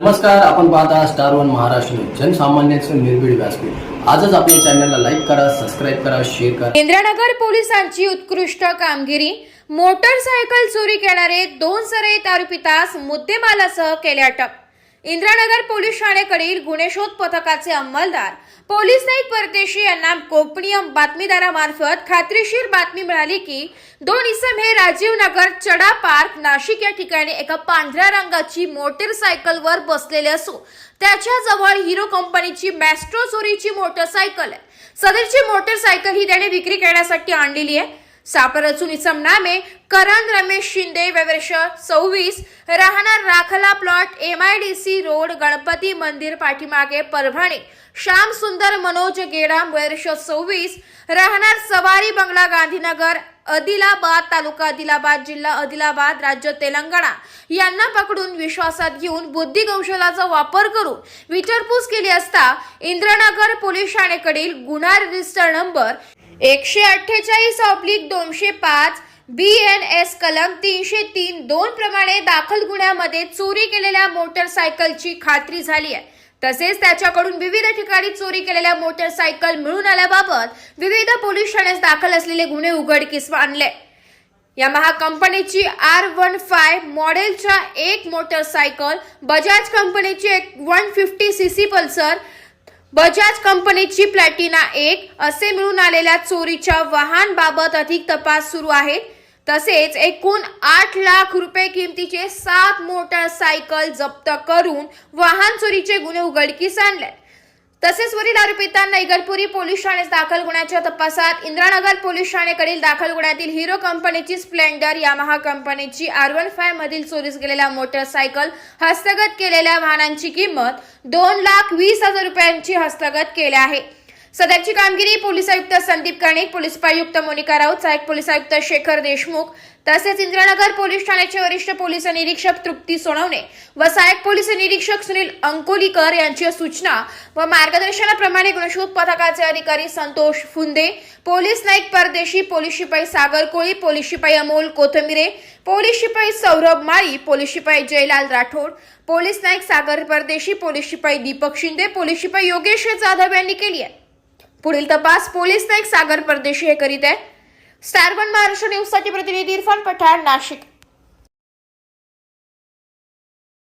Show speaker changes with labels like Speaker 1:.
Speaker 1: नमस्कार आपण पाहता स्टार वन महाराष्ट्र जनसामान्यांचं निर्भीड व्यासपीठ. आजच आपल्या चॅनलला लाईक करा सबस्क्राईब करा शेअर करा.
Speaker 2: इंद्रानगर पोलिसांची उत्कृष्ट कामगिरी. मोटरसायकल चोरी करणारे दोन सराईत आरोपितास मुद्देमालासह केले अटक. इंद्रानगर पोलीस ठाण्याकडील गुन्हेशोध पथकाचे अंमलदार पोलीस नाईक परदेशी यांना गोपनीय बातमीदारामार्फत खात्रीशीर बातमी मिळाली की दोन इसम हे राजीव नगर चडा पार्क नाशिक या ठिकाणी एका पांढऱ्या रंगाची मोटरसायकलवर बसलेले असून त्याच्याजवळ हिरो कंपनीची मॅस्ट्रो चोरीची मोटरसायकल आहे. सदरची मोटरसायकल ही त्याने विक्री करण्यासाठी आणलेली आहे. सापर इसम नामे करण रमेश शिंदे वर्ष सव्वीस. राहणार राखला plot M I D C road Ganpati मंदिर पाठीमागे परभणी. श्याम सुंदर मनोज गेडाम वर्ष सव्वीस. राहणार सवारी बंगला गांधीनगर आदिलाबाद तालुका आदिलाबाद जिल्हा आदिलाबाद राज्य तेलंगणा. यांना पकडून विश्वासात घेऊन बुद्धिकौशलाचा वापर करून विचारपूस केली असता इंद्रनगर पोलीस ठाणेकडील गुन्हा रजिस्टर नंबर एकशे अठ्ठेचाळीस ऑब्लिक दोनशे पाच बी एन एस कलम तीनशे तीन दोन प्रमाणे दाखल गुन्ह्यामध्ये चोरी केलेल्या मोटरसायकलची खात्री झाली आहे. तसेच त्याच्याकडून विविध ठिकाणी चोरी केलेल्या मोटरसायकल मिळून आल्याबाबत विविध पोलीस ठाण्यात दाखल असलेले गुन्हे उघडकीस आणले. यामाहा कंपनीची आर वन फाय मॉडेलच्या एक मोटरसायकल बजाज कंपनीची एक one fifty C C Pulsar Bajaj कंपनीची प्लॅटिना एक असे मिळून आलेल्या चोरीच्या वाहनबाबत अधिक तपास सुरू आहे. तसेच एकूण आठ लाख रुपये किमतीचे सात मोटरसायकल जप्त करून वाहन चोरीचे गुन्हे उघडकीस आणले तसेच वरील आरोपितांना इगतपुरी पोलीस ठाण्यात दाखल गुन्ह्याच्या तपासात इंद्रानगर पोलीस ठाणेकडील दाखल गुन्ह्यातील हिरो कंपनीची स्प्लेंडर यामाहा कंपनीची आर वन फाय मधील चोरीस गेलेल्या मोटरसायकल हस्तगत केलेल्या वाहनांची किंमत दोन लाख वीस हजार रुपयांची हस्तगत केली आहे. सदरची कामगिरी पोलीस आयुक्त संदीप कर्णिक पोलीस उपायुक्त मोनिका राऊत सहाय्यक पोलीस आयुक्त शेखर देशमुख तसेच इंद्रनगर पोलीस ठाण्याचे वरिष्ठ पोलीस निरीक्षक तृप्ती सोनवणे व सहाय्यक पोलीस निरीक्षक सुनील अंकोलीकर यांच्या सूचना व मार्गदर्शनाप्रमाणे गुणशोध पथकाचे अधिकारी संतोष फुंदे पोलीस नाईक परदेशी पोलीस शिपाई सागर कोळी पोलीस शिपाई अमोल कोथमिरे पोलीस शिपाई सौरभ माळी पोलीस शिपाई जयलाल राठोड पोलीस नाईक सागर परदेशी पोलीस शिपाई दीपक शिंदे पोलीस शिपाई योगेश जाधव यांनी केली आहे. पुढील तपास पोलीस नाईक सागर परदेशी हे करीत आहे स्टार वन महाराष्ट्र न्यूजसाठी प्रतिनिधी इरफान पठाण नाशिक.